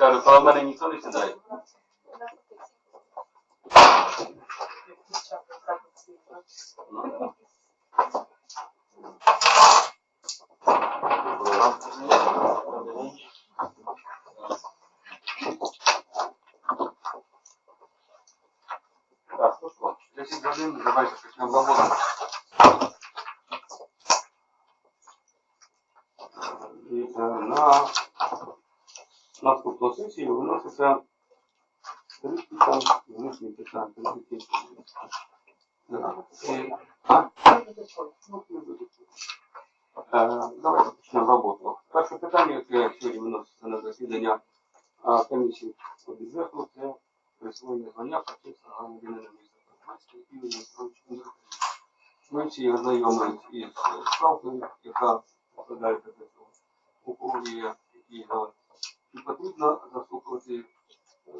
скажу, коли в мене ніхто не сідає. Ну, да. Так, ну що, 10 годин, давайте почнемо роботу. І е, на наступну сесію виноситься три питання, внутрішні питання, три питання. І- А? Не буде. Е, Давайте почнемо роботу. Перше питання, яке сьогодні виноситься на засідання комісії по бюджету, це присвоєння звання практично громадянина міста Карпатської і Олександрович Індрукович. Ми всі ознайомились із справкою, яка складається до цього. У кого є які галузі. Чи потрібно заслухати е,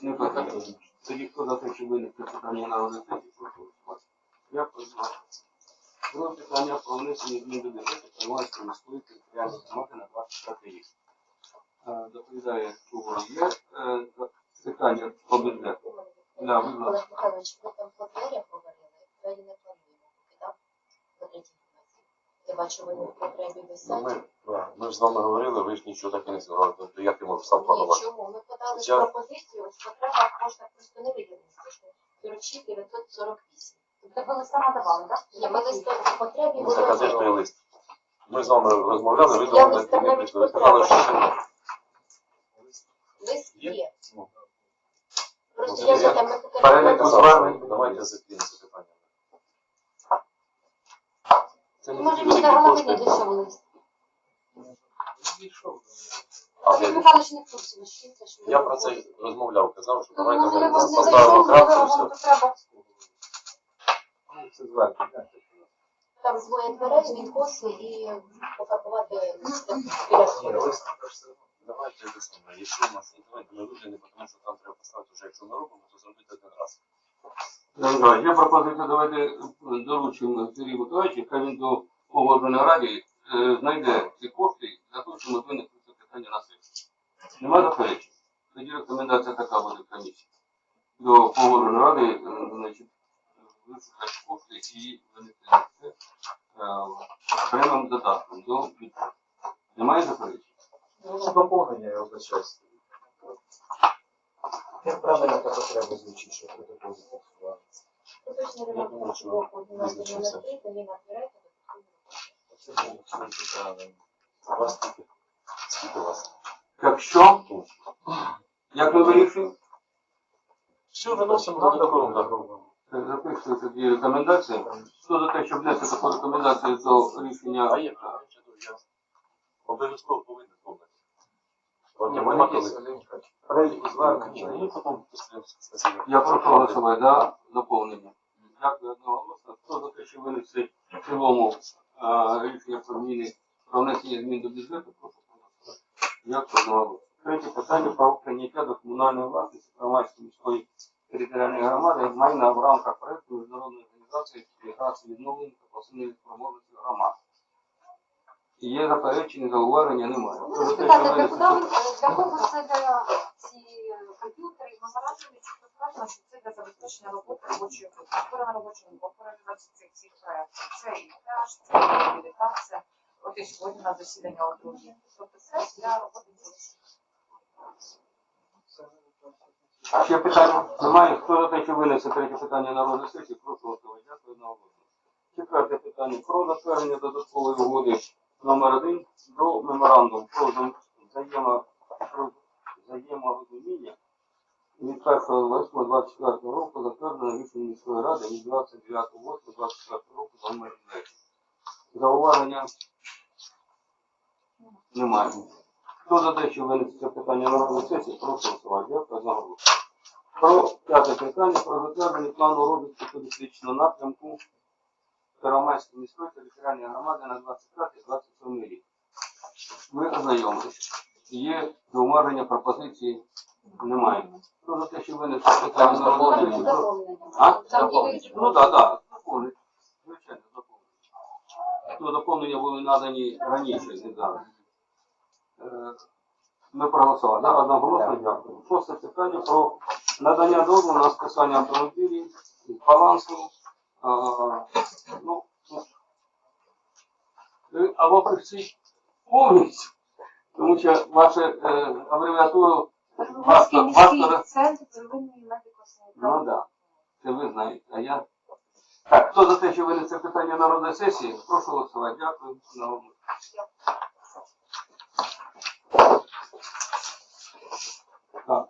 не потрібно. Тоді хто за те, що винести питання на розгляд, прошу голосувати. Я прозвав. Друге питання про внесення змін до бюджету Карманської міської територіальної громади на 24 рік. Е, Доповідає Чугур є е, питання по бюджету. Да. Олег Михайлович, ви там по дверях говорили, двері не плануємо поки, так? По третій гімназії. Я бачу, вони в потребі Ну, висять. Ми, да, ми ж з вами говорили, ви ж нічого так і не сказали. Тобто як ти можеш сам планувати? чому? Ми подали Я- пропозицію, ось потреба можна просто не виділитися. 46 948. Тобто ви листа надавали, так? Ні, ми листи в потребі Ну, так а де ж той лист? Ми з вами розмовляли, ви Я думали, листа не прийшли. Ви сказали, що. Лист Є? Ну, Просто Ну, я я- ж там ми поки Перелік звернень. давайте закинемо це питання. Це не Може, до великі не кошти. дійшов лист. А Олег ви- Михайлович не в курсі, що це Я про це розмовляв, казав, що Ну, давайте ми поставимо крапку і все. треба. Це звернення. там двоє дверей, відкоси і біля сходу. Давайте це саме. Якщо у нас є, давайте ми виглянемо, тому що там треба поставити вже, якщо ми робимо, то зробити один раз. Добре, Є пропозиція, давайте доручимо Сергію Миколаївичу, хай він до погодженої раді знайде ці кошти для того, щоб ми винесли це питання на сесію. Нема заперечень? Тоді рекомендація така буде комісії. До погодженої ради, е, значить, вишукати кошти і винести це е, окремим додатком до бюджету. Немає заперечень? Це доповнення, я вибачаюсь. Як правильно та потреба звучить, що протокол зафіксував? Поточний Я ремонт думаю, що блоку 12 визначився. Номер 3, Доміна Фірета, Це було все правильно. Вас скільки? Скільки у вас? Якщо, як ми вирішуємо? Все, виносимо додатково. так. Записую тоді рекомендації. Хто за те, щоб внести таку рекомендацію до рішення? А є, я обов'язково повинен потім після сесії. Я прошу голосувати за доповнення. Дякую одноголосно. Хто за те, що винести в цілому рішення про зміни про внесення змін до бюджету, прошу проголосувати. Одноголосно. Третє питання про прийняття до комунальної власності Громадської міської територіальної громади майна в рамках проекту міжнародної організації інтеграції відновлення та посилення спроможності громад. Є заперечення, зауваження немає. Хто за те, що Спитати, для куди для кого це для ці комп'ютери, заморажені, чи сказано, що це для забезпечення роботи робочої групи. Створена робоча група реалізації цих всіх проєктів. Це і теж, це і реабілітація. От і сьогодні на засідання о другій. Тобто це для роботи. Ще питання? Немає. Хто за те, що винесе третє питання на розгляд сесії, прошу голосувати. Дякую одноголосно. Четверте питання про затвердження додаткової угоди номер один до меморандуму про взаємо- взаєморозуміння від 1.08.24 року затверджено рішення міської ради від 29.08.24 року номер 10. Зауваження немає. Хто за те, що винесе це питання на розгляд сесії, прошу голосувати. Дякую одноголосно. Про п'яте питання про затвердження плану розвитку туристичного напрямку Первомайської міської територіальної громади на 25-27 рік. Ми ознайомилися. Є зауваження, пропозиції? Немає. Хто за те, що винесе це питання на розгляд а? Ну так, так, доповнить. Звичайно, доповнить. Ну, доповнення були надані раніше, не зараз. Е, Ми проголосували. Да? Одноголосно дякую. Шосте питання про надання дозволу на списання автомобілів балансу. А, ну, ну, ви або пишіть повністю, тому що ваше е, абревіатуру Вастор- міський центр первинної медико-санітарної Ну да. Це ви знаєте, а я. Так, хто за те, що винесе питання на розгляд сесії, прошу голосувати. Дякую. Так.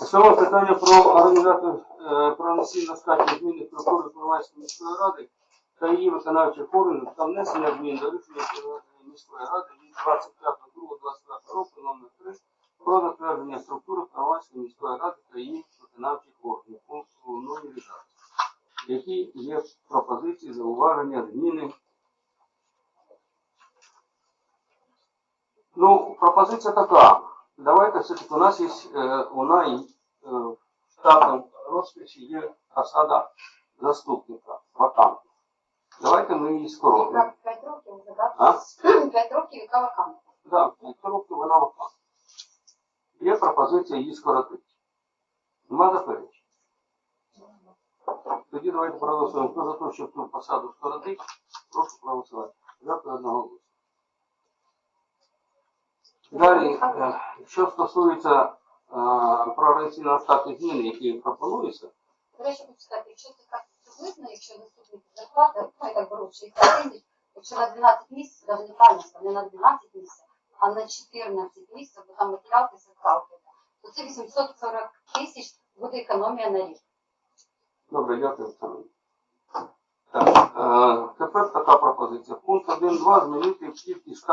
Сьоме питання про організацію е, про внесення штатні зміни структури Словацької міської ради та її виконавчих органів та внесення змін до рішення міської ради від 25.02.24 року номер 3 про затвердження структури Словацької міської ради та її виконавчих органів у новій редакції. Які є пропозиції, зауваження, зміни? Ну, пропозиція така. Давайте все-таки у нас є е, у нас е, в штатному розписі є посада заступника, вакантна. Давайте ми її скоротимо. 5 років? 5 років, яка вакантна. Так, п'ять років вона вакантна. Є пропозиція її скоротити. Нема заперечень. Тоді давайте проголосуємо. Хто за те, щоб цю посаду скоротити, прошу проголосувати. Дякую одного голосу. Далі, е, що стосується е, про організаційного штату зміни, які пропонуються, До речі, хочу сказати, якщо це так приблизно, якщо заступник зарплати, ну, я так беру 60 тисяч, якщо на 12 місяців, навіть не пам'ятаю, не на 12 місяців, а на 14 місяців, бо там матеріал соціалки, то це 840 тисяч буде економія на рік. Добре, дякую, Оксана. Так, е, тепер така пропозиція. Пункт 1.2 змінити кількість